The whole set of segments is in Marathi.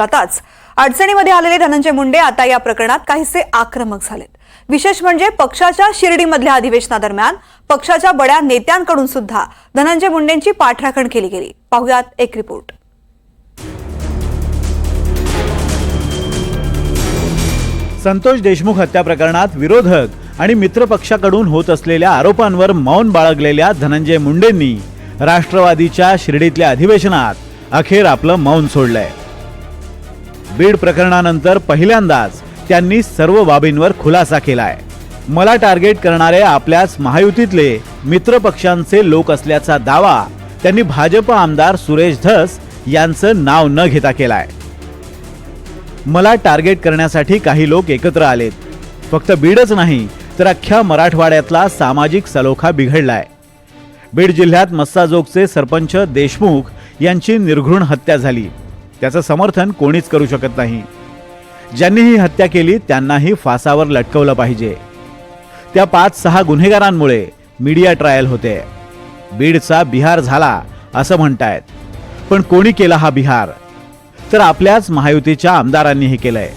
आताच अडचणीमध्ये आलेले धनंजय मुंडे आता या प्रकरणात काहीसे आक्रमक झालेत. विशेष म्हणजे पक्षाच्या शिर्डीमधल्या अधिवेशनादरम्यान पक्षाच्या बड्या नेत्यांकडून सुद्धा धनंजय मुंडेंची पाठराखण केली गेली. पाहुयात एक रिपोर्ट. संतोष देशमुख हत्या प्रकरणात विरोधक आणि मित्रपक्षाकडून होत असलेल्या आरोपांवर मौन बाळगलेल्या धनंजय मुंडेंनी राष्ट्रवादीच्या शिर्डीतल्या अधिवेशनात अखेर आपलं मौन सोडलंय. बीड प्रकरणानंतर पहिल्यांदाच त्यांनी सर्व बाबींवर खुलासा केलाय. मला टार्गेट करणारे आपल्याच महायुतीतले मित्रपक्षांचे लोक असल्याचा दावा त्यांनी भाजप आमदार सुरेश धस यांचं नाव न घेता केलाय. मला टार्गेट करण्यासाठी काही लोक एकत्र आलेत. फक्त बीडच नाही तर अख्ख्या मराठवाड्यातला सामाजिक सलोखा बिघडलाय. बीड जिल्ह्यात मस्साजोगचे सरपंच देशमुख यांची निर्घृण हत्या झाली. त्याचं समर्थन कोणीच करू शकत नाही. ज्यांनी ही हत्या केली त्यांनाही फासावर लटकवलं पाहिजे. त्या पाच सहा गुन्हेगारांमुळे मीडिया ट्रायल होते. बीडचा बिहार झाला असं म्हणतायत. पण कोणी केला हा बिहार? तर आपल्याच महायुतीच्या आमदारांनी हे केलंय.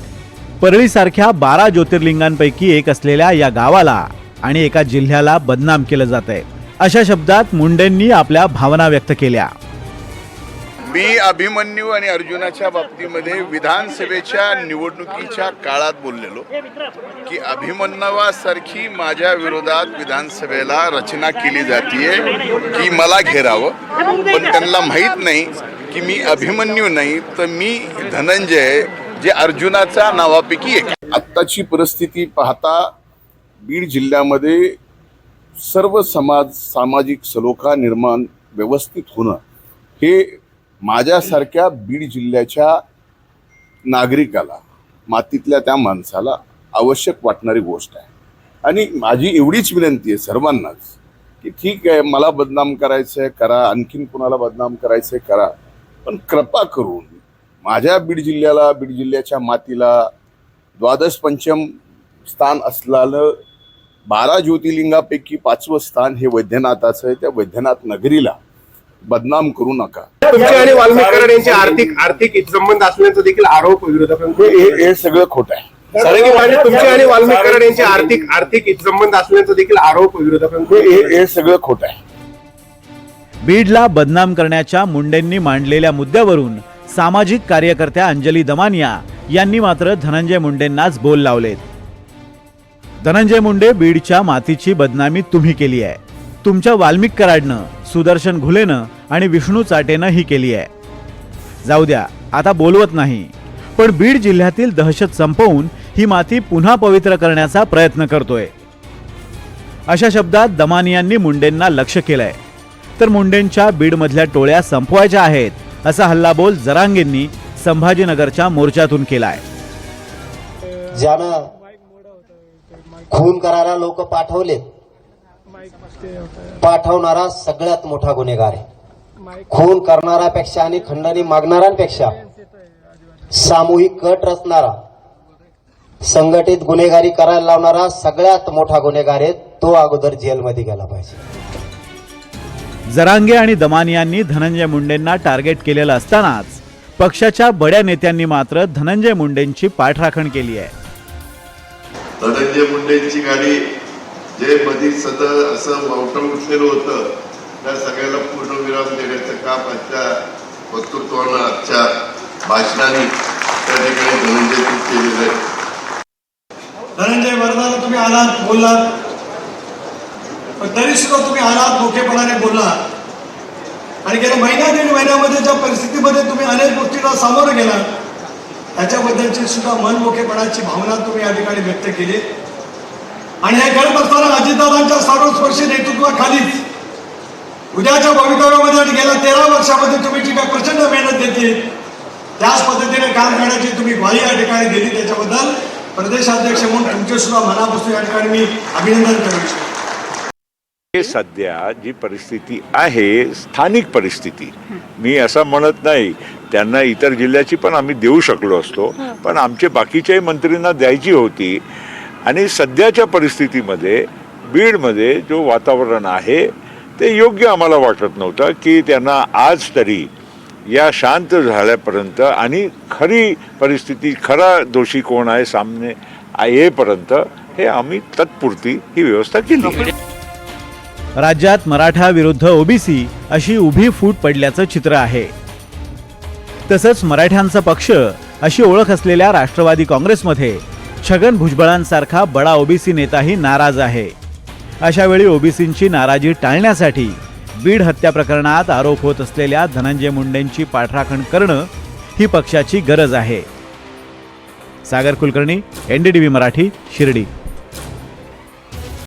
परळीसारख्या बारा ज्योतिर्लिंगांपैकी एक असलेल्या या गावाला आणि एका जिल्ह्याला बदनाम केलं जात आहे अशा शब्दात मुंडेंनी आपल्या भावना व्यक्त केल्या. मी अभिमन्यू आणि अर्जुनाच्या बाबतीमध्ये विधानसभेच्या निवडणुकीच्या काळात बोललेलो की अभिमन्यवासारखी माझ्या विरोधात विधानसभेला रचना केली जातीये की मला घेरावं. पण त्यांना माहीत नाही की मी अभिमन्यू नाही तर मी धनंजय जे अर्जुनाच्या नावापैकी एक आत्ताची परिस्थिती पाहता बीड जिल्ह्यामध्ये सर्व समाज सामाजिक सलोखा निर्माण व्यवस्थित होणं हे माझ्यासारख्या बीड जिल्ह्याच्या नागरिकाला मातीतल्या त्या माणसाला आवश्यक वाटणारी गोष्ट आहे. आणि माझी एवढीच विनंती आहे सर्वांनाच की ठीक आहे मला बदनाम करायचं आहे करा आणखीन कुणाला बदनाम करायचं आहे करा. पण कृपा करून माझ्या बीड जिल्ह्याला बीड जिल्ह्याच्या मातीला द्वादश पंचम स्थान असलेलं बारा ज्योतिर्लिंगापैकी पाचवं स्थान हे वैद्यनाथाचं आहे. त्या वैद्यनाथ नगरीला बदनाम करू नका. तुमचे आणि वाल्मिक कराड यांचे आर्थिक आर्थिक हितसंबंध असल्याचा देखील आरोप विरोधकांचे हे हे- हे सगळं खोटं आहे. सारंगी पाटील तुमचे आणि वाल्मिक कराड यांचे आर्थिक आर्थिक हितसंबंध असल्याचा देखील आरोप हे विरोधकांचे हे- हे सगळं खोटं आहे. बीडला बदनाम करण्याच्या मुंडेंनी मांडलेल्या मुद्द्यावरून सामाजिक कार्यकर्त्या अंजली दमानिया यांनी मात्र धनंजय मुंडेंनाच बोल लावलेत. धनंजय मुंडे बीडच्या मातीची बदनामी तुम्ही केली आहे. तुमच्या वाल्मिक कराडनं सुदर्शन घुलेनं आणि विष्णू चाटेनं ही केली आहे. जाऊ द्या आता बोलवत नाही. पण बीड जिल्ह्यातील दहशत संपवून ही माती पुन्हा पवित्र करण्याचा प्रयत्न करतोय. अशा शब्दात दमानियांनी मुंडेंना लक्ष केलंय. तर मुंडेंच्या बीडमधल्या टोळ्या संपवायच्या आहेत असा हल्लाबोल जरांगेंनी संभाजीनगरच्या मोर्चातून केलाय. ज्यानं खून करायला लोक पाठवले पाठवणारा सगळ्यात मोठा गुन्हेगार आहे. खून करणाऱ्यापेक्षा आणि खंडणी मागणाऱ्यांपेक्षा सामूहिक कट रचणारा संघटित गुन्हेगारी करायला लावणारा सगळ्यात मोठा गुन्हेगार आहे तो अगोदर जेलमध्ये गेला पाहिजे. जरांगे आणि दमानियांनी धनंजय मुंडेंना टार्गेट केलेलं असतानाच पक्षाच्या बड्या नेत्यांनी मात्र धनंजय मुंडेंची पाठराखण केली आहे. धनंजय मुंडेंची गाडी जे मधी सदर असं मावटं उठलेलं होतं त्या सगळ्याला पूर्णविराम देण्याचं काम आजच्या वक्तृत्वानं आजच्या भाषणाने त्या ठिकाणी धनंजय केलेलं आहे. धनंजय वर्धाला तुम्ही आलात बोललात. पण तरी सुद्धा तुम्ही आलात मोठेपणाने बोललात. आणि गेल्या महिन्या दीड महिन्यामध्ये ज्या परिस्थितीमध्ये तुम्ही अनेक गोष्टीला सामोरं गेला त्याच्याबद्दलची सुद्धा मनमोखेपणाची भावना तुम्ही या ठिकाणी व्यक्त केली. आणि हे करत असताना अजितदादांच्या सर्वस्पर्शी नेतृत्वाखालीच. उद्याच्या भवितव्यामध्ये आणि गेल्या तेरा वर्षामध्ये तुम्ही जी काय प्रचंड मेहनत घेतली त्याच पद्धतीने काम करण्याची तुम्ही ग्वाही या ठिकाणी दिली. त्याच्याबद्दल प्रदेशाध्यक्ष म्हणून तुमचे सुद्धा मनापासून या ठिकाणी मी अभिनंदन करू इच्छितो हे सध्या जी परिस्थिती आहे स्थानिक परिस्थिती मी असं म्हणत नाही. त्यांना इतर जिल्ह्याची पण आम्ही देऊ शकलो असतो पण आमचे बाकीच्याही मंत्रींना द्यायची होती. आणि सध्याच्या परिस्थितीमध्ये बीडमध्ये जो वातावरण आहे ते योग्य आम्हाला वाटत नव्हतं की त्यांना आज तरी या शांत झाल्यापर्यंत आणि खरी परिस्थिती खरा दोषी कोण आहे सामने येईपर्यंत हे आम्ही तत्पुरती ही व्यवस्था केली. राज्यात मराठा विरुद्ध ओबीसी अशी उभी फूट पडल्याचं चित्र आहे. तसंच मराठ्यांचा पक्ष अशी ओळख असलेल्या राष्ट्रवादी काँग्रेसमध्ये छगन भुजबळांसारखा बडा ओबीसी नेताही नाराज आहे. अशा वेळी ओबीसींची नाराजी टाळण्यासाठी बीड हत्या प्रकरणात आरोप होत असलेल्या धनंजय मुंडेंची पाठराखण करणं ही पक्षाची गरज आहे. सागर कुलकर्णी एनडीटीव्ही मराठी शिर्डी.